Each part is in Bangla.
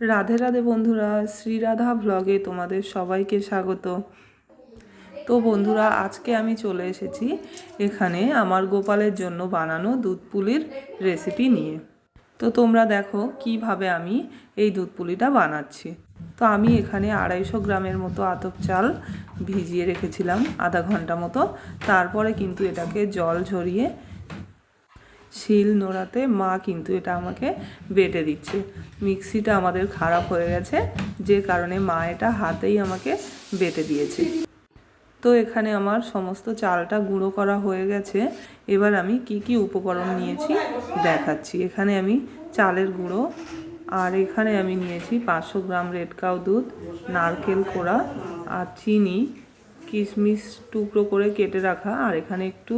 রাধে রাধে বন্ধুরা শ্রীরাধা ভ্লগে তোমাদের সবাইকে স্বাগত। তো বন্ধুরা, আজকে আমি চলে এসেছি এখানে আমার গোপালের জন্য বানানো দুধ পুলির রেসিপি নিয়ে। তো তোমরা দেখো কীভাবে আমি এই দুধ পুলিটা বানাচ্ছি। তো আমি এখানে আড়াইশো গ্রামের মতো আতপ চাল ভিজিয়ে রেখেছিলাম, আধা ঘণ্টা মতো। তারপরে কিন্তু এটাকে জল ঝরিয়ে শিল নোড়াতে, মা কিন্তু এটা আমাকে বেটে দিচ্ছে। মিক্সিটা আমাদের খারাপ হয়ে গেছে, যে কারণে মা এটা হাতেই আমাকে বেটে দিয়েছে। তো এখানে আমার সমস্ত চালটা গুঁড়ো করা হয়ে গেছে। এবার আমি কি কি উপকরণ নিয়েছি দেখাচ্ছি। এখানে আমি চালের গুঁড়ো, আর এখানে আমি নিয়েছি পাঁচশো গ্রাম রেড কাউ দুধ, নারকেল কোড়া, আর চিনি, কিশমিশ টুকরো করে কেটে রাখা, আর এখানে একটু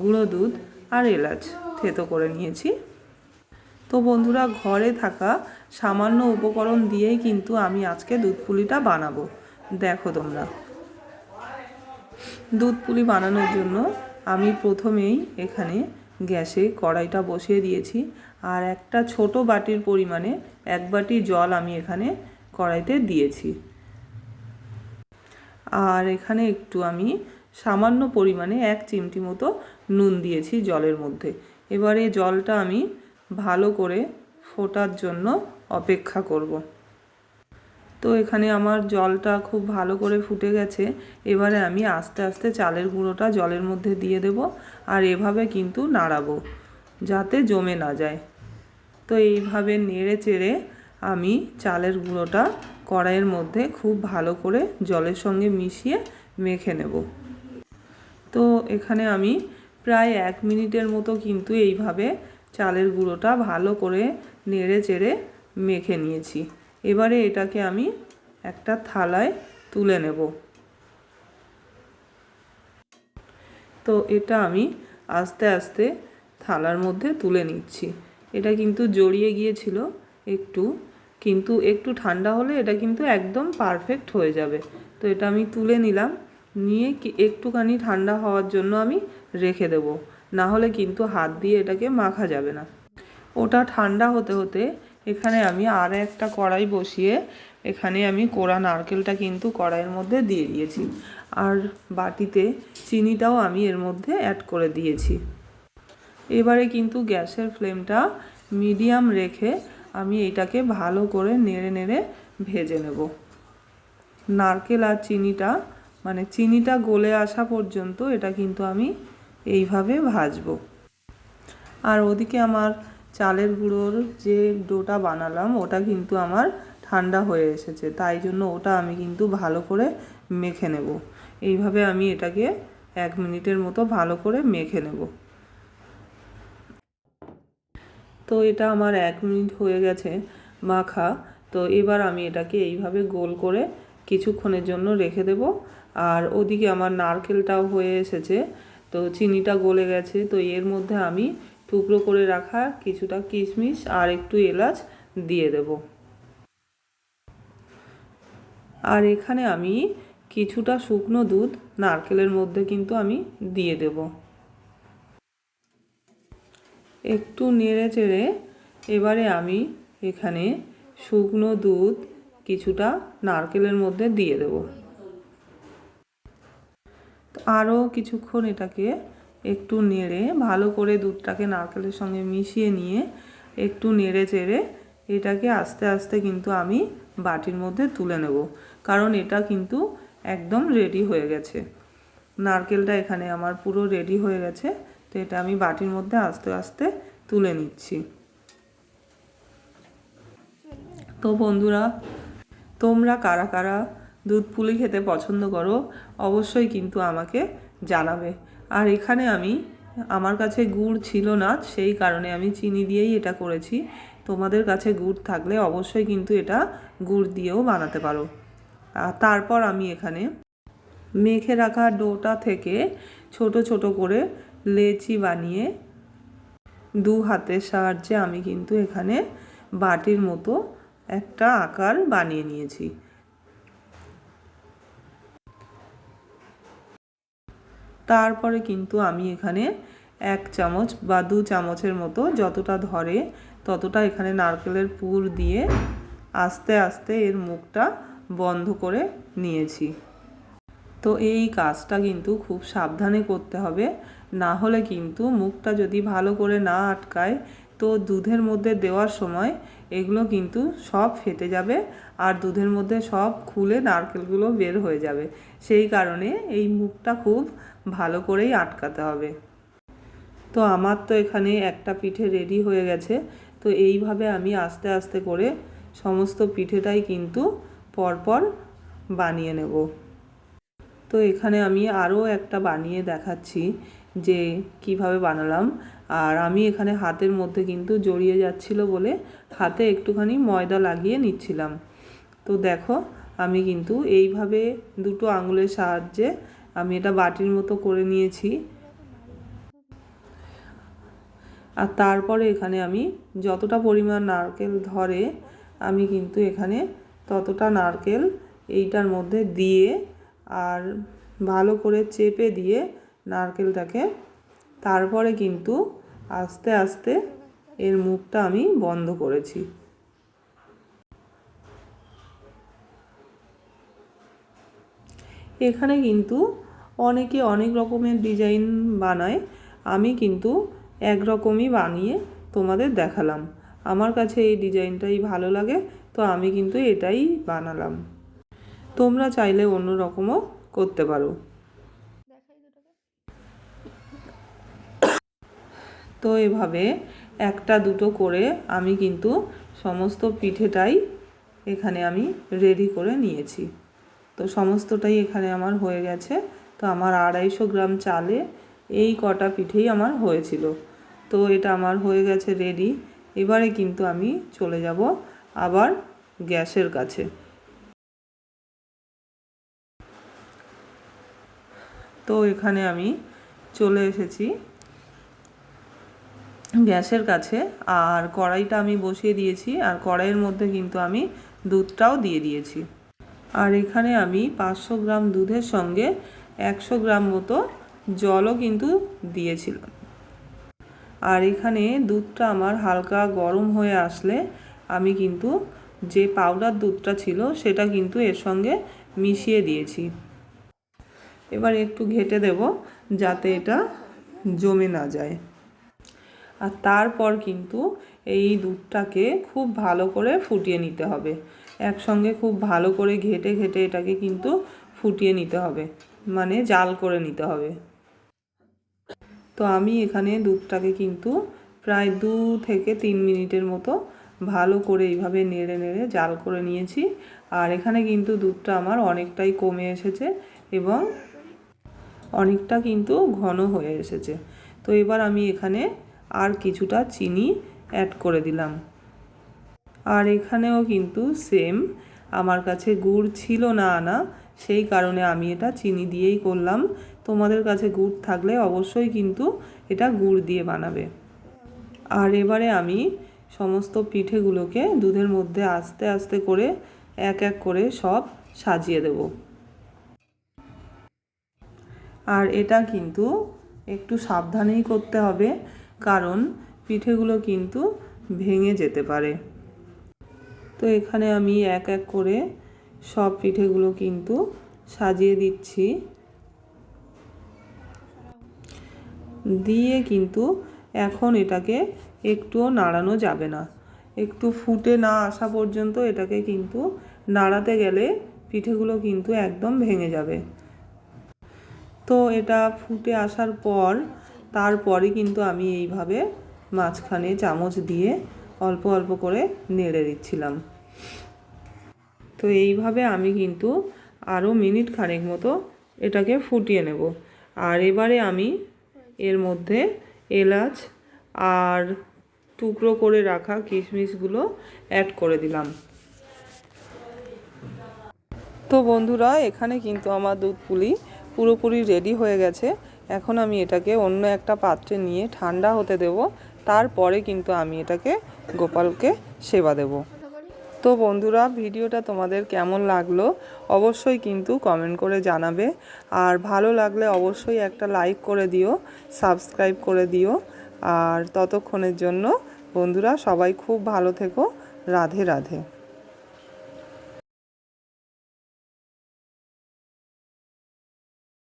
গুঁড়ো দুধ আর এলাচ। থেতো করে নিয়েছি। তো বন্ধুরা, ঘরে থাকা সামান্য উপকরণ দিয়েই কিন্তু আমি আজকে দুধ পুলিটা বানাবো। দেখো তোমরা। দুধ পুলি বানানোর জন্য আমি প্রথমেই এখানে গ্যাসে কড়াইটা বসিয়ে দিয়েছি আর একটা ছোট বাটির পরিমাণে এক বাটি জল আমি এখানে কড়াইতে দিয়েছি। আর এখানে একটু আমি সামান্য পরিমাণে এক চিমটি মতো নুন দিয়েছি জলের মধ্যে। এবারে জলটা আমি ভালো করে ফোটার জন্য অপেক্ষা করব। তো এখানে আমার জলটা খুব ভালো করে ফুটে গেছে। এবারে আমি আস্তে আস্তে চালের গুঁড়োটা জলের মধ্যে দিয়ে দেব আর এভাবে কিন্তু নাড়াবো যাতে জমে না যায়। তো এইভাবে নেড়ে চেড়ে আমি চালের গুঁড়োটা কড়াইয়ের মধ্যে খুব ভালো করে জলের সঙ্গে মিশিয়ে মেখে নেব। তো এখানে আমি প্রায় এক মিনিটের মতো কিন্তু এইভাবে চালের গুঁড়োটা ভালো করে নেড়ে চেড়ে মেখে নিয়েছি। এবারে এটাকে আমি একটা থালায় তুলে নেব। তো এটা আমি আস্তে আস্তে থালার মধ্যে তুলে নিচ্ছি। এটা কিন্তু জড়িয়ে গিয়েছিল একটু, কিন্তু একটু ঠান্ডা হলে এটা কিন্তু একদম পারফেক্ট হয়ে যাবে। তো এটা আমি তুলে নিলাম। নিয়ে একটুখানি ঠান্ডা হওয়ার জন্য আমি রেখে দেব। না হলে কিন্তু হাত দিয়ে এটাকে মাখা যাবে না। ওটা ঠান্ডা হতে হতে এখানে আমি আর একটা কড়াই বসিয়ে এখানে আমি কোড়া নারকেলটা কিন্তু কড়াইয়ের মধ্যে দিয়ে দিয়েছি। আর বাটিতে চিনিটাও আমি এর মধ্যে অ্যাড করে দিয়েছি। এবারে কিন্তু গ্যাসের ফ্লেমটা মিডিয়াম রেখে আমি এটাকে ভালো করে নেড়ে নেড়ে ভেজে নেব। নারকেল আর চিনিটা মানে চিনিটা গলে আসা পর্যন্ত এটা কিন্তু আমি এইভাবে ভাজবো। আর ওদিকে আমার চালের গুঁড়োর যে ডোটা বানালাম, ওটা কিন্তু আমার ঠান্ডা হয়ে এসেছে। তাই জন্য ওটা আমি কিন্তু ভালো করে মেখে নেব। এইভাবে আমি এটাকে এক মিনিটের মতো ভালো করে মেখে নেব। তো এটা আমার এক মিনিট হয়ে গেছে মাখা। তো এবার আমি এটাকে এইভাবে গোল করে কিছুক্ষণের জন্য রেখে দেব। আর ওদিকে আমার নারকেলটাও হয়ে এসেছে। তো চিনিটা গলে গেছে, তো এর মধ্যে আমি টুকরো করে রাখা কিছুটা কিশমিশ আর একটু এলাচ দিয়ে দেব। আর এখানে আমি কিছুটা শুকনো দুধ নারকেলের মধ্যে কিন্তু আমি দিয়ে দেব। একটু নেড়ে চেড়ে এবারে আমি এখানে শুকনো দুধ কিছুটা নারকেলের মধ্যে দিয়ে দেব। আরও কিছুক্ষণ এটাকে একটু নেড়ে, ভালো করে দুধটাকে নারকেলের সঙ্গে মিশিয়ে নিয়ে একটু নেড়ে চেড়ে এটাকে আস্তে আস্তে কিন্তু আমি বাটির মধ্যে তুলে নেব। কারণ এটা কিন্তু একদম রেডি হয়ে গেছে। নারকেলটা এখানে আমার পুরো রেডি হয়ে গেছে, তো এটা আমি বাটির মধ্যে আস্তে আস্তে তুলে নিচ্ছি। তো বন্ধুরা, তোমরা কারা কারা দুধ পুলি খেতে পছন্দ করো, অবশ্যই কিন্তু আমাকে জানাবে। আর এখানে আমি, আমার কাছে গুড় ছিল না, সেই কারণে আমি চিনি দিয়েই এটা করেছি। তোমাদের কাছে গুড় থাকলে অবশ্যই কিন্তু এটা গুড় দিয়েও বানাতে পারো। আর তারপর আমি এখানে মেখে রাখা ডোটা থেকে ছোট ছোট করে লেচি বানিয়ে দু হাতের সাহায্যে আমি কিন্তু এখানে বাটির মতো একটা আকার বানিয়ে নিয়েছি। তারপরে কিন্তু আমি এখানে এক চামচ বা দু চামচের মতো যতটা ধরে ততটা এখানে নারকেলের পুর দিয়ে আস্তে আস্তে এর মুখটা বন্ধ করে নিয়েছি। তো এই কাজটা কিন্তু খুব সাবধানে করতে হবে। না হলে কিন্তু মুখটা যদি ভালো করে না আটকায়, তো দুধের মধ্যে দেওয়ার সময় এগুলো কিন্তু সব ফেটে যাবে আর দুধের মধ্যে সব খুলে নারকেলগুলো বের হয়ে যাবে। সেই কারণে এই মুখটা খুব ভালো করেই আটকাতে হবে। তো আমার তো এখানে একটা পিঠে রেডি হয়ে গেছে। তো এইভাবে আমি আস্তে আস্তে করে সমস্ত পিঠেটাই কিন্তু পরপর বানিয়ে নেব। তো এখানে আমি আরও একটা বানিয়ে দেখাচ্ছি যে কীভাবে বানালাম। আর আমি এখানে হাতের মধ্যে কিন্তু জড়িয়ে যাচ্ছিল বলে হাতে একটুখানি ময়দা লাগিয়ে নিচ্ছিলাম। তো দেখো, আমি কিন্তু এইভাবে দুটো আঙুলের সাহায্যে আমি এটা বাটির মতো করে নিয়েছি। আর তারপরে এখানে আমি যতটা পরিমাণ নারকেল ধরে, আমি কিন্তু এখানে ততটা নারকেল এইটার মধ্যে দিয়ে আর ভালো করে চেপে দিয়ে নারকেলটাকে তারপরে কিন্তু আস্তে আস্তে এর মুখটা আমি বন্ধ করেছি। এখানে কিন্তু অনেকে অনেক রকমের ডিজাইন বানায়, আমি কিন্তু একরকমই বানিয়ে তোমাদের দেখালাম। আমার কাছে এই ডিজাইনটাই ভালো লাগে, তো আমি কিন্তু এটাই বানালাম। তোমরা চাইলে অন্য রকমও করতে পারো। তো এভাবে একটা দুটো করে আমি কিন্তু সমস্ত পিঠেটাই এখানে আমি রেডি করে নিয়েছি। তো সমস্তটাই এখানে আমার হয়ে গেছে। তো আমার আড়াইশো গ্রাম চালে এই কটা পিঠেই আমার হয়েছিল। তো এটা আমার হয়ে গেছে রেডি এবারে কিন্তু আমি চলে যাব আবার গ্যাসের কাছে। তো এখানে আমি চলে এসেছি গ্যাসের কাছে। আর কড়াইটা আমি বসিয়ে দিয়েছি। আর কড়াইয়ের মধ্যে কিন্তু আমি দুধটাও দিয়ে দিয়েছি। আর এখানে আমি পাঁচশো গ্রাম দুধের সঙ্গে একশো গ্রাম মতো জলও কিন্তু দিয়েছিল। আর এখানে দুধটা আমার হালকা গরম হয়ে আসলে আমি কিন্তু যে পাউডার দুধটা ছিল সেটা কিন্তু এর সঙ্গে মিশিয়ে দিয়েছি। এবার একটু ঘেটে দেব যাতে এটা জমে না যায়। আর তারপর কিন্তু এই দুধটাকে খুব ভালো করে ফুটিয়ে নিতে হবে। একসঙ্গে খুব ভালো করে ঘেটে ঘেটে এটাকে কিন্তু ফুটিয়ে নিতে হবে। মানে জাল করে নিতে হবে। তো আমি এখানে দুধটাকে কিন্তু প্রায় দু থেকে তিন মিনিটের মতো ভালো করে এইভাবে নেড়ে নেড়ে জাল করে নিয়েছি। আর এখানে কিন্তু দুধটা আমার অনেকটাই কমে এসেছে এবং অনেকটা কিন্তু ঘন হয়ে এসেছে। তো এবার আমি এখানে আর কিছুটা চিনি অ্যাড করে দিলাম। আর এখানেও কিন্তু সেম, আমার কাছে গুড় ছিল না আনা সেই কারণে আমি এটা চিনি দিয়েই করলাম। তোমাদের কাছে গুড় থাকলে অবশ্যই কিন্তু এটা গুড় দিয়ে বানাবে। আর এবারে আমি সমস্ত পিঠেগুলোকে দুধের মধ্যে আস্তে আস্তে করে এক এক করে সব সাজিয়ে দেব। আর এটা কিন্তু একটু সাবধানেই করতে হবে, কারণ পিঠেগুলো কিন্তু ভেঙে যেতে পারে। তো এখানে আমি এক এক করে সব পিঠেগুলো কিন্তু সাজিয়ে দিচ্ছি। দিয়ে কিন্তু এখন এটাকে একটুও নাড়ানো যাবে না। একটু ফুটে না আসা পর্যন্ত এটাকে কিন্তু নাড়াতে গেলে পিঠেগুলো কিন্তু একদম ভেঙে যাবে। তো এটা ফুটে আসার পর তারপরে কিন্তু আমি এইভাবে মাঝখানে চামচ দিয়ে অল্প অল্প করে নেড়ে দিচ্ছিলাম। তো এইভাবে আমি কিন্তু আরও মিনিট খানেক মতো এটাকে ফুটিয়ে নেব। আর এবারে আমি এর মধ্যে এলাচ আর টুকরো করে রাখা কিশমিশগুলো অ্যাড করে দিলাম। তো বন্ধুরা, এখানে কিন্তু আমার দুধ পুলি পুরোপুরি রেডি হয়ে গেছে। এখন আমি এটাকে অন্য একটা পাত্রে নিয়ে ঠান্ডা হতে দেব। তারপরে কিন্তু আমি এটাকে গোপালকে সেবা দেব। তো বন্ধুরা, ভিডিওটা তোমাদের কেমন লাগল অবশ্যই কিন্তু কমেন্ট করে জানাবে। আর ভালো লাগলে অবশ্যই একটা লাইক করে দিও সাবস্ক্রাইব করে দিও। আর ততক্ষণের জন্য বন্ধুরা সবাই খুব ভালো থেকো। রাধে রাধে।